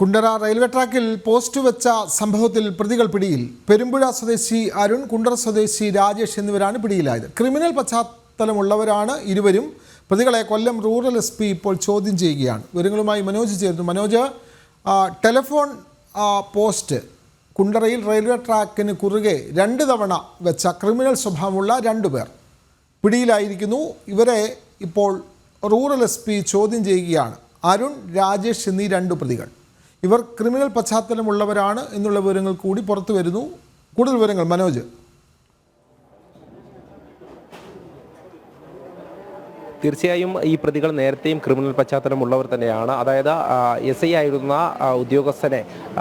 Kundara railway ട്രാക്കിൽ post വെച്ച സംഭവത്തിൽ പ്രതികൾ പിടിയിൽ. പെരുമ്പുഴ സ്വദേശി അരുൺ കുണ്ടറ സ്വദേശി രാജേഷ് എന്നിവരാണ് പിടിയിലായത്. ക്രിമിനൽ പശ്ചാത്തലമുള്ളവരാണ് ഇരുവരും. പ്രതികളെ കൊല്ലം റൂറൽ എസ് പി ഇപ്പോൾ ചോദ്യം ചെയ്യുകയാണ്. വിവരങ്ങളുമായി മനോജ് ചേർന്നു മനോജ് ടെലഫോൺ പോസ്റ്റ് കുണ്ടറയിൽ റെയിൽവേ ട്രാക്കിന് കുറുകെ രണ്ട് തവണ വെച്ച ക്രിമിനൽ സ്വഭാവമുള്ള രണ്ടു പേർ പിടിയിലായിരിക്കുന്നു. ഇവരെ ഇപ്പോൾ റൂറൽ എസ് ചോദ്യം ചെയ്യുകയാണ്. അരുൺ രാജേഷ് എന്നീ രണ്ട് പ്രതികൾ. ഇവർ ക്രിമിനൽ പശ്ചാത്തലമുള്ളവരാണ് എന്നുള്ള വിവരങ്ങൾ കൂടി പുറത്തു വരുന്നു. കൂടുതൽ വിവരങ്ങൾ മനോജ്. തീർച്ചയായും ഈ പ്രതികൾ നേരത്തെയും ക്രിമിനൽ പശ്ചാത്തലമുള്ളവർ തന്നെയാണ്. അതായത് എസ് ഐ ആയിരുന്ന ഉദ്യോഗസ്ഥനെ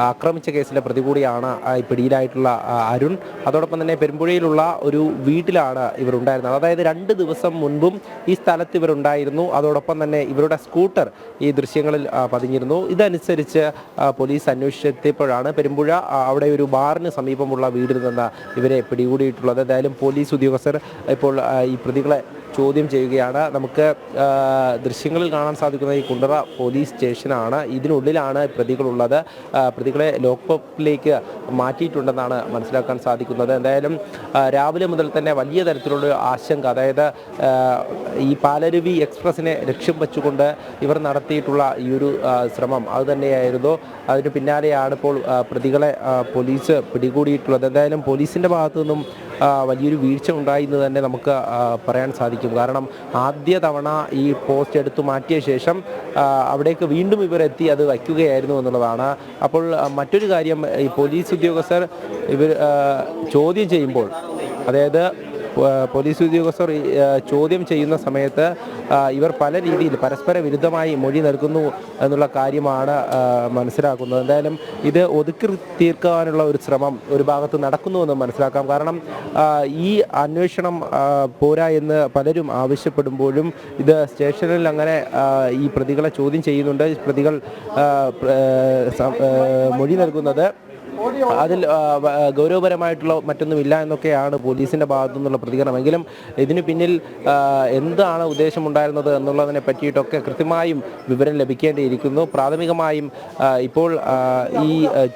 ആക്രമിച്ച കേസിലെ പ്രതി കൂടിയാണ് പിടിയിലായിട്ടുള്ള അരുൺ. അതോടൊപ്പം തന്നെ പെരുമ്പുഴയിലുള്ള ഒരു വീട്ടിലാണ് ഇവരുണ്ടായിരുന്നത്. അതായത് രണ്ട് ദിവസം മുൻപും ഈ സ്ഥലത്ത് ഇവരുണ്ടായിരുന്നു. അതോടൊപ്പം തന്നെ ഇവരുടെ സ്കൂട്ടർ ഈ ദൃശ്യങ്ങളിൽ പതിഞ്ഞിരുന്നു. ഇതനുസരിച്ച് പോലീസ് അന്വേഷിച്ചെത്തിയപ്പോഴാണ് പെരുമ്പുഴ അവിടെ ഒരു ബാറിന് സമീപമുള്ള വീടിൽ നിന്ന് ഇവരെ പിടികൂടിയിട്ടുള്ളത്. എന്തായാലും പോലീസ് ഉദ്യോഗസ്ഥർ ഇപ്പോൾ ഈ പ്രതികളെ ചോദ്യം ചെയ്യുകയാണ്. നമുക്ക് ദൃശ്യങ്ങളിൽ കാണാൻ സാധിക്കുന്ന ഈ കുണ്ടറ പോലീസ് സ്റ്റേഷനാണ്. ഇതിനുള്ളിലാണ് പ്രതികളുള്ളത്. പ്രതികളെ ലോക്കപ്പിലേക്ക് മാറ്റിയിട്ടുണ്ടെന്നാണ് മനസ്സിലാക്കാൻ സാധിക്കുന്നത്. എന്തായാലും രാവിലെ മുതൽ തന്നെ വലിയ തരത്തിലുള്ള ആശങ്ക അതായത് ഈ പാലരുവി എക്സ്പ്രസ്സിനെ ലക്ഷ്യം വെച്ചുകൊണ്ട് ഇവർ നടത്തിയിട്ടുള്ള ഈ ഒരു ശ്രമം അതുതന്നെയായിരുന്നു അതിന് പിന്നാലെയാണ് ഇപ്പോൾ പ്രതികളെ പോലീസ് പിടികൂടിയിട്ടുള്ളത്. എന്തായാലും പോലീസിന്റെ ഭാഗത്തു നിന്നും വലിയൊരു വീഴ്ച ഉണ്ടായി എന്ന് തന്നെ നമുക്ക് പറയാൻ സാധിക്കും. കാരണം ആദ്യ തവണ ഈ പോസ്റ്റ് എടുത്തു മാറ്റിയ ശേഷം അവിടേക്ക് വീണ്ടും ഇവരെത്തി അത് വയ്ക്കുകയായിരുന്നു എന്നുള്ളതാണ്. അപ്പോൾ മറ്റൊരു കാര്യം ഈ പോലീസ് ഉദ്യോഗസ്ഥർ ഇവർ ചോദ്യം ചെയ്യുമ്പോൾ അതായത് പോലീസ് ഉദ്യോഗസ്ഥർ ചോദ്യം ചെയ്യുന്ന സമയത്ത് ഇവർ പല രീതിയിൽ പരസ്പര വിരുദ്ധമായി മൊഴി നൽകുന്നു എന്നുള്ള കാര്യമാണ് മനസ്സിലാക്കുന്നത്. എന്തായാലും ഇത് ഒതുക്കി തീർക്കാനുള്ള ഒരു ശ്രമം ഒരു ഭാഗത്ത് നടക്കുന്നുവെന്ന് മനസ്സിലാക്കാം. കാരണം ഈ അന്വേഷണം പോരാ എന്ന് പലരും ആവശ്യപ്പെടുമ്പോഴും ഇത് സ്റ്റേഷനിൽ അങ്ങനെ ഈ പ്രതികളെ ചോദ്യം ചെയ്യുന്നുണ്ട്. പ്രതികൾ മൊഴി നൽകുന്നത് അതിൽ ഗൗരവപരമായിട്ടുള്ള മറ്റൊന്നുമില്ല എന്നൊക്കെയാണ് പോലീസിന്റെ ഭാഗത്തു നിന്നുള്ള പ്രതികരണം. എങ്കിലും ഇതിനു പിന്നിൽ എന്താണ് ഉദ്ദേശമുണ്ടായിരുന്നത് എന്നുള്ളതിനെ പറ്റിയിട്ടൊക്കെ കൃത്യമായും വിവരം ലഭിക്കേണ്ടിയിരിക്കുന്നു. പ്രാഥമികമായും ഇപ്പോൾ ഈ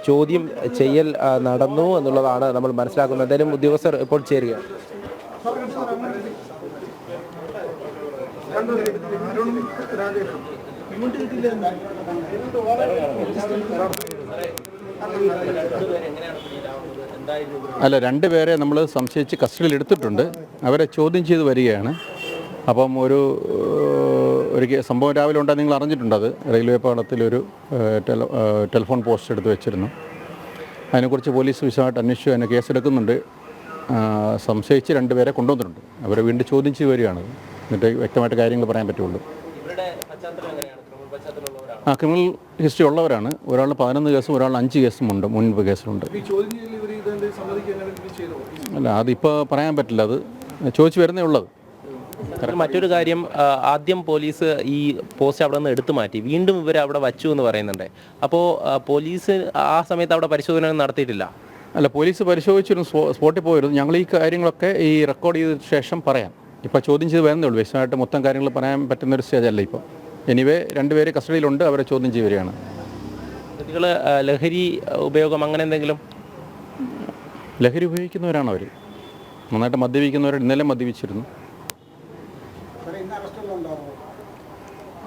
ചോദ്യം ചെയ്യൽ നടന്നു എന്നുള്ളതാണ് നമ്മൾ മനസ്സിലാക്കുന്നത്. എന്തായാലും ഉദ്യോഗസ്ഥർ ഇപ്പോൾ ചേരുക. അല്ല രണ്ട് പേരെ നമ്മൾ സംശയിച്ച് കസ്റ്റഡിയിൽ എടുത്തിട്ടുണ്ട്. അവരെ ചോദ്യം ചെയ്ത് വരികയാണ്. അപ്പം ഒരു ഒരു സംഭവം രാവിലെ ഉണ്ടായി നിങ്ങൾ അറിഞ്ഞിട്ടുണ്ടത് റെയിൽവേ പാളത്തിലൊരു ടെലിഫോൺ പോസ്റ്റ് എടുത്ത് വെച്ചിരുന്നു. അതിനെക്കുറിച്ച് പോലീസ് വിശദമായിട്ട് അന്വേഷിച്ചു അതിനെ കേസെടുക്കുന്നുണ്ട്. സംശയിച്ച് രണ്ടുപേരെ കൊണ്ടുവന്നിട്ടുണ്ട്. അവരെ വീണ്ടും ചോദ്യം ചെയ്ത് വരികയാണ്. എന്നിട്ട് വ്യക്തമായിട്ട് കാര്യങ്ങൾ പറയാൻ പറ്റുള്ളൂ. ആ ക്രിമിനൽ ഹിസ്റ്ററി ഉള്ളവരാണ്. ഒരാൾ പതിനൊന്ന് കേസും ഒരാൾ അഞ്ച് കേസും ഉണ്ട്. മുൻപ് കേസിലുണ്ട്. അല്ല അതിപ്പോൾ പറയാൻ പറ്റില്ല. അത് ചോദിച്ചു വരുന്നേ ഉള്ളത് മറ്റൊരു കാര്യം ആദ്യം പോലീസ് ഈ പോസ്റ്റ് അവിടെ നിന്ന് എടുത്തു മാറ്റി. വീണ്ടും ഇവർ അവിടെ വച്ചു എന്ന് പറയുന്നുണ്ട്. അപ്പോൾ പോലീസ് ആ സമയത്ത് അവിടെ പരിശോധന ഒന്നും നടത്തിയിട്ടില്ല. അല്ല പോലീസ് പരിശോധിച്ചിരുന്നു സ്പോ- സ്പോട്ടിൽ പോയിരുന്നു. ഞങ്ങൾ ഈ കാര്യങ്ങളൊക്കെ ഈ റെക്കോർഡ് ചെയ്ത ശേഷം പറയാം. ഇപ്പോൾ ചോദ്യം ചെയ്ത് വരുന്നേ ഉള്ളൂ. വിശദമായിട്ട് മൊത്തം കാര്യങ്ങൾ പറയാൻ പറ്റുന്ന ഒരു സ്റ്റേജ് അല്ല ഇപ്പോൾ എനിവേ രണ്ടുപേര് കസ്റ്റഡിയിലുണ്ട് അവരെ ചോദ്യം ചെയ്യുകയാണ്. പ്രതികൾ ലഹരി ഉപയോഗം അങ്ങനെ എന്തെങ്കിലും? ലഹരി ഉപയോഗിക്കുന്നവരാണ് അവർ നന്നായിട്ട് മദ്യപിക്കുന്നവർ ഇന്നലെ മദ്യപിച്ചിരുന്നു.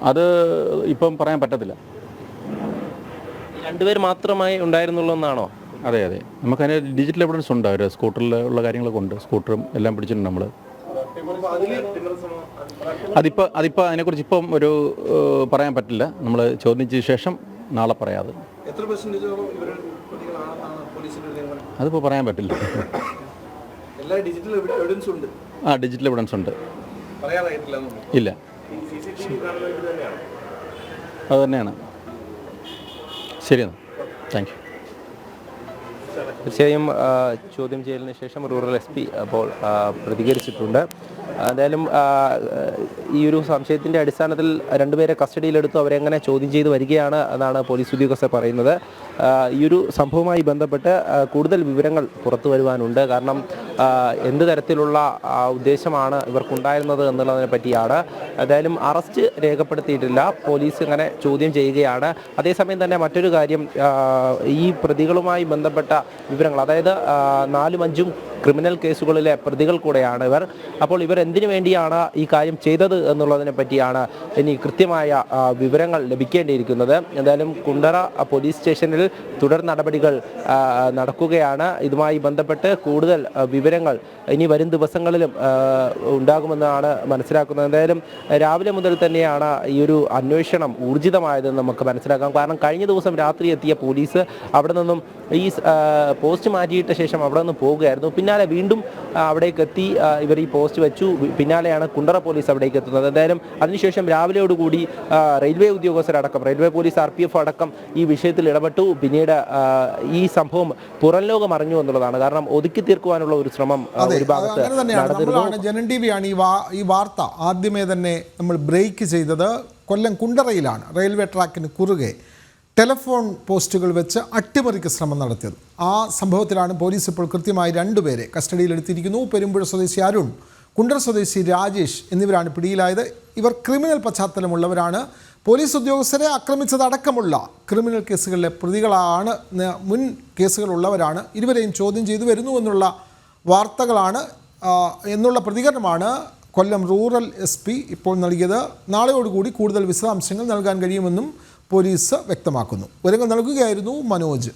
അത് ഇപ്പം പറയാൻ പറ്റത്തില്ല. രണ്ടുപേർ മാത്രമായി ഉണ്ടായിരുന്നുള്ളൂ എന്നാണോ? അതെ അതെ. നമുക്കതിന് ഡിജിറ്റൽ എവിഡൻസ് ഉണ്ട് അവർ സ്കൂട്ടറിൽ ഉള്ള കാര്യങ്ങളൊക്കെ ഉണ്ട്. സ്കൂട്ടറും എല്ലാം പിടിച്ചിട്ടുണ്ട് നമ്മൾ അതിപ്പോൾ അതിപ്പോൾ അതിനെക്കുറിച്ച് ഇപ്പം ഒരു പറയാൻ പറ്റില്ല. നമ്മൾ ചോദ്യം ശേഷം നാളെ പറയാതെ അതിപ്പോൾ പറയാൻ പറ്റില്ല. ആ ഡിജിറ്റൽ എവിഡൻസ് ഉണ്ട്. ഇല്ല. അത് തന്നെയാണ്? അത് തന്നെയാണ്. ശരിയെന്നാ. താങ്ക് യു തീർച്ചയായും ചോദ്യം ചെയ്യലിന് ശേഷം റൂറൽ എസ് പി അപ്പോൾ പ്രതികരിച്ചിട്ടുണ്ട്. എന്തായാലും ഈ ഒരു സംശയത്തിന്റെ അടിസ്ഥാനത്തിൽ രണ്ടുപേരെ കസ്റ്റഡിയിലെടുത്തു അവരെ എങ്ങനെ ചോദ്യം ചെയ്ത് വരികയാണ് എന്നാണ് പോലീസ് ഉദ്യോഗസ്ഥർ പറയുന്നത്. ഈ ഒരു സംഭവവുമായി ബന്ധപ്പെട്ട് കൂടുതൽ വിവരങ്ങൾ പുറത്തു വരുവാനുണ്ട്. കാരണം എന്ത് തരത്തിലുള്ള ഉദ്ദേശമാണ് ഇവർക്കുണ്ടായിരുന്നത് എന്നുള്ളതിനെ പറ്റിയാണ്. എന്തായാലും അറസ്റ്റ് രേഖപ്പെടുത്തിയിട്ടില്ല. പോലീസ് ഇങ്ങനെ ചോദ്യം ചെയ്യുകയാണ്. അതേസമയം തന്നെ മറ്റൊരു കാര്യം ഈ പ്രതികളുമായി ബന്ധപ്പെട്ട വിവരങ്ങൾ അതായത് നാലും അഞ്ചും ക്രിമിനൽ കേസുകളിലെ പ്രതികൾ കൂടെയാണ് ഇവർ. അപ്പോൾ ഇവർ എന്തിനു വേണ്ടിയാണ് ഈ കാര്യം ചെയ്തത് എന്നുള്ളതിനെ പറ്റിയാണ് ഇനി കൃത്യമായ വിവരങ്ങൾ ലഭിക്കേണ്ടിയിരിക്കുന്നത്. എന്തായാലും കുണ്ടറ പോലീസ് സ്റ്റേഷനിൽ തുടർ നടപടികൾ നടക്കുകയാണ്. ഇതുമായി ബന്ധപ്പെട്ട് കൂടുതൽ വിവരങ്ങൾ ഇനി വരും ദിവസങ്ങളിലും ഉണ്ടാകുമെന്നാണ് മനസ്സിലാക്കുന്നത്. എന്തായാലും രാവിലെ മുതൽ തന്നെയാണ് ഈ ഒരു അന്വേഷണം ഊർജിതമായതെന്ന് നമുക്ക് മനസ്സിലാക്കാം. കാരണം കഴിഞ്ഞ ദിവസം രാത്രി എത്തിയ പോലീസ് അവിടെ നിന്നും ഈ പോസ്റ്റ് മാറ്റിയിട്ട ശേഷം അവിടെ നിന്ന് പോവുകയായിരുന്നു പിന്നാലെ വീണ്ടും അവിടേക്ക് എത്തി ഇവർ ഈ പോസ്റ്റ് വെച്ചു. പിന്നാലെയാണ് കുണ്ടറ പോലീസ് അവിടേക്ക് എത്തുന്നത്. എന്തായാലും അതിനുശേഷം രാവിലെയോടുകൂടി railway ഉദ്യോഗസ്ഥരടക്കം railway police R P F അടക്കം ഈ വിഷയത്തിൽ ഇടപെട്ടു. പിന്നീട് ഈ സംഭവം പുറം ലോകം അറിഞ്ഞു എന്നുള്ളതാണ്. കാരണം ഒതുക്കി തീർക്കുവാനുള്ള ഒരു ശ്രമം ഒരു ഭാഗത്ത് അങ്ങനെ തന്നെയാണ്. നമ്മളാണ് ജനൻ ടി വിയാണ് ഈ വാ ഈ വാർത്ത ആദ്യമേ തന്നെ നമ്മൾ ബ്രേക്ക് ചെയ്തത് കൊല്ലം കുണ്ടറയിലാണ് റെയിൽവേ ട്രാക്കിന് കുറുകെ. ടെലഫോൺ പോസ്റ്റുകൾ വെച്ച് അട്ടിമറിക്ക് ശ്രമം നടത്തിയത്. ആ സംഭവത്തിലാണ് പോലീസ് ഇപ്പോൾ കൃത്യമായി രണ്ടുപേരെ കസ്റ്റഡിയിലെടുത്തിരിക്കുന്നു. പെരുമ്പുഴ സ്വദേശി അരുൺ കുണ്ടറ സ്വദേശി രാജേഷ് എന്നിവരാണ് പിടിയിലായത്. ഇവർ ക്രിമിനൽ പശ്ചാത്തലമുള്ളവരാണ്. പോലീസ് ഉദ്യോഗസ്ഥരെ ആക്രമിച്ചതടക്കമുള്ള ക്രിമിനൽ കേസുകളിലെ പ്രതികളാണ് മുൻ കേസുകളുള്ളവരാണ്. ഇരുവരെയും ചോദ്യം ചെയ്തു വരുന്നു എന്നുള്ള വാർത്തകളാണ് എന്നുള്ള പ്രതികരണമാണ് കൊല്ലം റൂറൽ എസ് പി ഇപ്പോൾ നൽകിയത്. നാളെയോടുകൂടി കൂടുതൽ വിശദാംശങ്ങൾ നൽകാൻ കഴിയുമെന്നും പോലീസ് വ്യക്തമാക്കുന്നു. വിവരങ്ങൾ നൽകുകയായിരുന്നു മനോജ്.